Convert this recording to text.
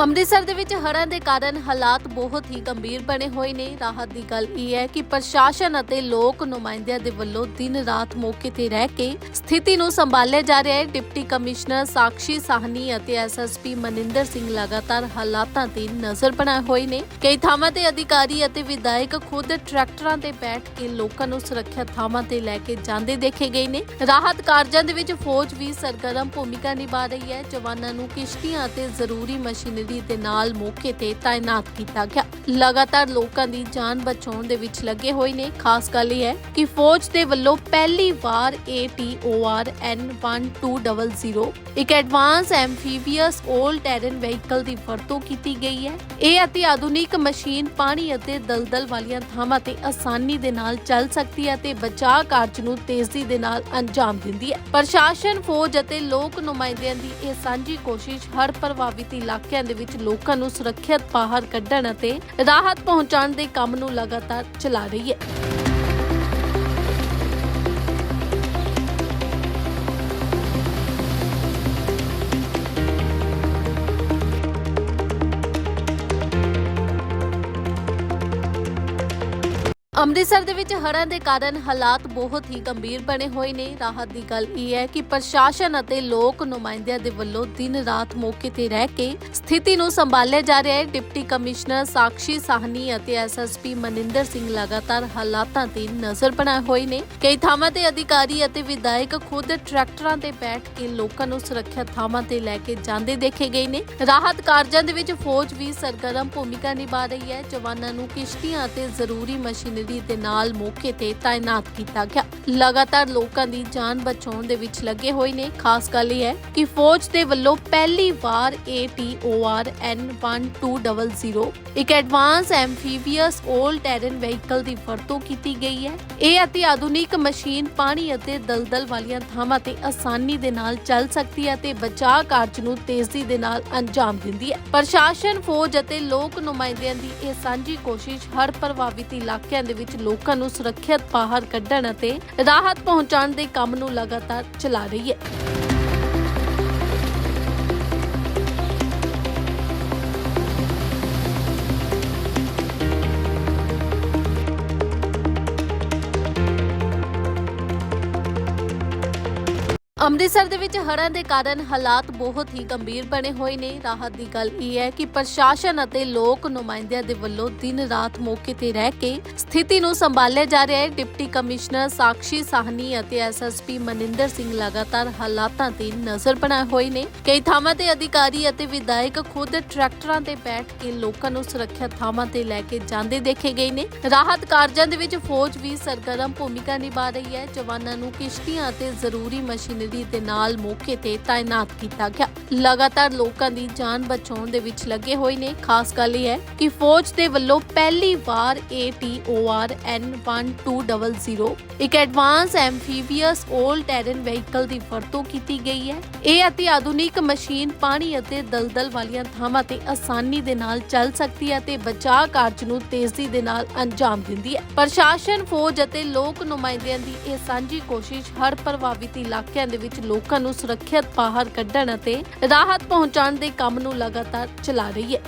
ਅੰਮ੍ਰਿਤਸਰ ਦੇ ਵਿੱਚ ਹੜ੍ਹਾਂ ਦੇ ਕਾਰਨ ਹਾਲਾਤ ਬਹੁਤ ਹੀ ਗੰਭੀਰ ਬਣੇ ਹੋਏ ਨੇ। ਰਾਹਤ ਦੀ ਗੱਲ ਇਹ ਹੈ ਕਿ ਪ੍ਰਸ਼ਾਸਨ ਅਤੇ ਲੋਕ ਨੁਮਾਇੰਦਿਆਂ ਦੇ ਵੱਲੋਂ ਦਿਨ ਰਾਤ ਮੌਕੇ ਤੇ ਰਹਿ ਕੇ ਸਥਿਤੀ ਨੂੰ ਸੰਭਾਲਿਆ ਜਾ ਰਿਹਾ ਹੈ। ਡਿਪਟੀ ਕਮਿਸ਼ਨਰ ਸਾਕਸ਼ੀ ਸਾਹਨੀ ਅਤੇ ਐਸਐਸਪੀ ਮਨਿੰਦਰ ਸਿੰਘ ਲਗਾਤਾਰ ਹਾਲਾਤਾਂ ਤੇ ਨਜ਼ਰ ਬਣਾਏ ਹੋਏ ਨੇ। ਕਈ ਥਾਵਾਂ ਤੇ ਅਧਿਕਾਰੀ ਅਤੇ ਵਿਧਾਇਕ ਖੁਦ ਟਰੈਕਟਰਾਂ ਤੇ ਬੈਠ ਕੇ ਲੋਕਾਂ ਨੂੰ ਸੁਰੱਖਿਅਤ ਥਾਵਾਂ ਤੇ ਲੈ ਕੇ ਜਾਂਦੇ ਦੇਖੇ ਗਏ ਨੇ। ਰਾਹਤ ਕਾਰਜਾਂ ਦੇ ਵਿੱਚ ਫੌਜ ਵੀ ਸਰਗਰਮ ਭੂਮਿਕਾ ਨਿਭਾ ਰਹੀ ਹੈ। ਜਵਾਨਾਂ ਨੂੰ ਕਿਸ਼ਤੀਆਂ ਅਤੇ ਜ਼ਰੂਰੀ ਮਸ਼ੀਨਰੀ ਦੇ ਨਾਲ ਮੌਕੇ ਤੇ ਤਾਇਨਾਤ ਕੀਤਾ ਗਿਆ। ਲਗਾਤਾਰ ਲੋਕਾਂ ਦੀ ਜਾਨ ਬਚਾਉਣ ਦੇ ਵਿੱਚ ਲੱਗੇ ਹੋਏ ਨੇ। ਖਾਸ ਗੱਲ ਇਹ ਹੈ ਕਿ ਫੌਜ ਦੇ ਵੱਲੋਂ ਪਹਿਲੀ ਵਾਰ ATOR N1200 ਇੱਕ ਐਡਵਾਂਸ ਐਮਫੀਬੀਅਸ 올 ਟੈਰਨ ਵਹੀਕਲ ਦੀ ਵਰਤੋਂ ਕੀਤੀ ਗਈ ਹੈ। ਇਹ ਅਤੀ ਆਧੁਨਿਕ ਮਸ਼ੀਨ ਪਾਣੀ ਅਤੇ ਦਲਦਲ ਵਾਲੀਆਂ ਥਾਵਾਂ ਤੇ ਆਸਾਨੀ ਦੇ ਨਾਲ ਚੱਲ ਸਕਦੀ ਹੈ ਤੇ ਬਚਾਅ ਕਾਰਜ ਨੂੰ ਤੇਜ਼ੀ ਦੇ ਨਾਲ ਅੰਜਾਮ ਦਿੰਦੀ ਹੈ। ਪ੍ਰਸ਼ਾਸਨ, ਫੌਜ ਅਤੇ ਲੋਕ ਨੁਮਾਇੰਦਿਆਂ ਦੀ ਇਹ ਸਾਂਝੀ ਕੋਸ਼ਿਸ਼ ਹਰ ਪ੍ਰਭਾਵਿਤ ਇਲਾਕਿਆਂ ਦੇ ਵਿੱਚ ਲੋਕਾਂ ਨੂੰ ਸੁਰੱਖਿਅਤ ਬਾਹਰ ਕੱਢਣ ਅਤੇ ਰਾਹਤ ਪਹੁੰਚਾਉਣ ਦੇ ਕੰਮ ਨੂੰ ਲਗਾਤਾਰ ਚਲਾ ਰਹੀ ਹੈ। ਅੰਮ੍ਰਿਤਸਰ ਦੇ ਵਿੱਚ ਹੜ੍ਹਾਂ ਦੇ ਕਾਰਨ ਹਾਲਾਤ ਬਹੁਤ ਹੀ ਗੰਭੀਰ ਬਣੇ ਹੋਏ ਨੇ। ਰਾਹਤ ਦੀ ਗੱਲ ਇਹ ਹੈ ਕਿ ਪ੍ਰਸ਼ਾਸਨ ਅਤੇ ਲੋਕ ਨੁਮਾਇੰਦਿਆਂ ਦੇ ਵੱਲੋਂ ਦਿਨ ਰਾਤ ਮੌਕੇ ਤੇ ਰਹਿ ਕੇ ਸਥਿਤੀ ਨੂੰ ਸੰਭਾਲਿਆ ਜਾ ਰਿਹਾ ਹੈ। ਡਿਪਟੀ ਕਮਿਸ਼ਨਰ ਸਾਕਸ਼ੀ ਸਾਹਨੀ ਅਤੇ ਐਸਐਸਪੀ ਮਨਿੰਦਰ ਸਿੰਘ ਲਗਾਤਾਰ ਹਾਲਾਤਾਂ ਤੇ ਨਜ਼ਰ ਬਣਾਏ ਹੋਏ ਨੇ। ਕਈ ਥਾਵਾਂ ਤੇ ਅਧਿਕਾਰੀ ਅਤੇ ਵਿਧਾਇਕ ਖੁਦ ਟਰੈਕਟਰਾਂ ਤੇ ਬੈਠ ਕੇ ਲੋਕਾਂ ਨੂੰ ਸੁਰੱਖਿਅਤ ਥਾਵਾਂ ਤੇ ਲੈ ਕੇ ਜਾਂਦੇ ਦੇਖੇ ਗਏ ਨੇ। ਰਾਹਤ ਕਾਰਜਾਂ ਦੇ ਵਿੱਚ ਫੌਜ ਵੀ ਸਰਗਰਮ ਭੂਮਿਕਾ ਨਿਭਾ ਰਹੀ ਹੈ। ਜਵਾਨਾਂ ਨੂੰ ਕਿਸ਼ਤੀਆਂ ਅਤੇ ਜ਼ਰੂਰੀ ਮਸ਼ੀਨਰੀ ਦੇ ਨਾਲ ਮੌਕੇ ਤੇ ਤਾਇਨਾਤ ਕੀਤਾ ਗਿਆ। ਲਗਾਤਾਰ ਲੋਕਾਂ ਦੀ ਜਾਨ ਬਚਾਉਣ ਦੇ ਵਿੱਚ ਲੱਗੇ ਹੋਏ ਨੇ। ਖਾਸ ਗੱਲ ਇਹ ਹੈ ਕਿ ਫੌਜ ਦੇ ਵੱਲੋਂ ਪਹਿਲੀ ਵਾਰ ATOR N1200 ਇੱਕ ਐਡਵਾਂਸ ਐਮਫੀਬੀਅਸ 올 ਟੈਰਨ ਵਹੀਕਲ ਦੀ ਵਰਤੋਂ ਕੀਤੀ ਗਈ ਹੈ। ਇਹ ਅਤੀ ਆਧੁਨਿਕ ਮਸ਼ੀਨ ਪਾਣੀ ਅਤੇ ਦਲਦਲ ਵਾਲੀਆਂ ਥਾਵਾਂ ਤੇ ਆਸਾਨੀ ਦੇ ਨਾਲ ਚੱਲ ਸਕਦੀ ਹੈ ਤੇ ਬਚਾਅ ਕਾਰਜ ਨੂੰ ਤੇਜ਼ੀ ਦੇ ਨਾਲ ਅੰਜਾਮ ਦਿੰਦੀ ਹੈ। ਪ੍ਰਸ਼ਾਸਨ, ਫੌਜ ਅਤੇ ਲੋਕ ਨੁਮਾਇੰਦਿਆਂ ਦੀ ਇਹ ਸਾਂਝੀ ਕੋਸ਼ਿਸ਼ ਹਰ ਪ੍ਰਭਾਵਿਤ ਇਲਾਕਿਆਂ ਦੇ ਵਿੱਚ ਲੋਕਾਂ ਨੂੰ ਸੁਰੱਖਿਅਤ ਬਾਹਰ ਕੱਢਣ ਅਤੇ ਰਾਹਤ ਪਹੁੰਚਾਉਣ ਦੇ ਕੰਮ ਨੂੰ ਲਗਾਤਾਰ ਚਲਾ ਰਹੀ ਹੈ। ਅੰਮ੍ਰਿਤਸਰ ਦੇ ਵਿੱਚ ਹੜ੍ਹਾਂ ਦੇ ਕਾਰਨ ਹਾਲਾਤ ਬਹੁਤ ਹੀ ਗੰਭੀਰ ਬਣੇ ਹੋਏ ਨੇ। ਰਾਹਤ ਦੀ ਗੱਲ ਇਹ ਹੈ ਕਿ ਪ੍ਰਸ਼ਾਸਨ ਅਤੇ ਲੋਕ ਨੁਮਾਇੰਦਿਆਂ ਦੇ ਵੱਲੋਂ ਦਿਨ ਰਾਤ ਮੌਕੇ ਤੇ ਰਹਿ ਕੇ ਸਥਿਤੀ ਨੂੰ ਸੰਭਾਲਿਆ ਜਾ ਰਿਹਾ ਹੈ। ਡਿਪਟੀ ਕਮਿਸ਼ਨਰ ਸਾਕਸ਼ੀ ਸਾਹਨੀ ਅਤੇ ਐਸਐਸਪੀ ਮਨਿੰਦਰ ਸਿੰਘ ਲਗਾਤਾਰ ਹਾਲਾਤਾਂ ਤੇ ਨਜ਼ਰ ਬਣਾਏ ਹੋਏ ਨੇ। ਕਈ ਥਾਵਾਂ ਤੇ ਅਧਿਕਾਰੀ ਅਤੇ ਵਿਧਾਇਕ ਖੁਦ ਟਰੈਕਟਰਾਂ ਤੇ ਬੈਠ ਕੇ ਲੋਕਾਂ ਨੂੰ ਸੁਰੱਖਿਅਤ ਥਾਵਾਂ ਤੇ ਲੈ ਕੇ ਜਾਂਦੇ ਦੇਖੇ ਗਏ ਨੇ। ਰਾਹਤ ਕਾਰਜਾਂ ਦੇ ਵਿੱਚ ਫੌਜ ਵੀ ਸਰਗਰਮ ਭੂਮਿਕਾ ਨਿਭਾ ਰਹੀ ਹੈ। ਜਵਾਨਾਂ ਨੂੰ ਕਿਸ਼ਤੀਆਂ ਅਤੇ ਜ਼ਰੂਰੀ ਮਸ਼ੀਨਰੀ ਦੇ ਨਾਲ ਮੌਕੇ ਤੇ ਤਾਇਨਾਤ ਕੀਤਾ ਗਿਆ। ਲਗਾਤਾਰ ਲੋਕਾਂ ਦੀ ਜਾਨ ਬਚਾਉਣ ਦੇ ਵਿੱਚ ਲੱਗੇ ਹੋਏ ਨੇ। ਖਾਸ ਗੱਲ ਇਹ ਹੈ ਕਿ ਫੌਜ ਦੇ ਵੱਲੋਂ ਪਹਿਲੀ ਵਾਰ ATOR N1200 ਇੱਕ ਐਡਵਾਂਸ ਐਮਫੀਬੀਅਸ 올 ਟੈਰਨ ਵਹੀਕਲ ਦੀ ਵਰਤੋਂ ਕੀਤੀ ਗਈ ਹੈ। ਇਹ ਅਤੀ ਆਧੁਨਿਕ ਮਸ਼ੀਨ ਪਾਣੀ ਅਤੇ ਦਲਦਲ ਵਾਲੀਆਂ ਥਾਵਾਂ ਤੇ ਆਸਾਨੀ ਦੇ ਨਾਲ ਚੱਲ ਸਕਦੀ ਹੈ ਤੇ ਬਚਾਅ ਕਾਰਜ ਨੂੰ ਤੇਜ਼ੀ ਦੇ ਨਾਲ ਅੰਜਾਮ ਦਿੰਦੀ ਹੈ। ਪ੍ਰਸ਼ਾਸਨ, ਫੌਜ ਅਤੇ ਲੋਕ ਨੁਮਾਇੰਦਿਆਂ ਦੀ ਇਹ ਸਾਂਝੀ ਕੋਸ਼ਿਸ਼ ਹਰ ਪ੍ਰਭਾਵਿਤ ਇਲਾਕਿਆਂ ਦੇ ਵਿੱਚ ਲੋਕਾਂ ਨੂੰ ਸੁਰੱਖਿਅਤ ਬਾਹਰ ਕੱਢਣ ਅਤੇ ਰਾਹਤ ਪਹੁੰਚਾਉਣ ਦੇ ਕੰਮ ਨੂੰ ਲਗਾਤਾਰ ਚਲਾ ਰਹੀ ਹੈ।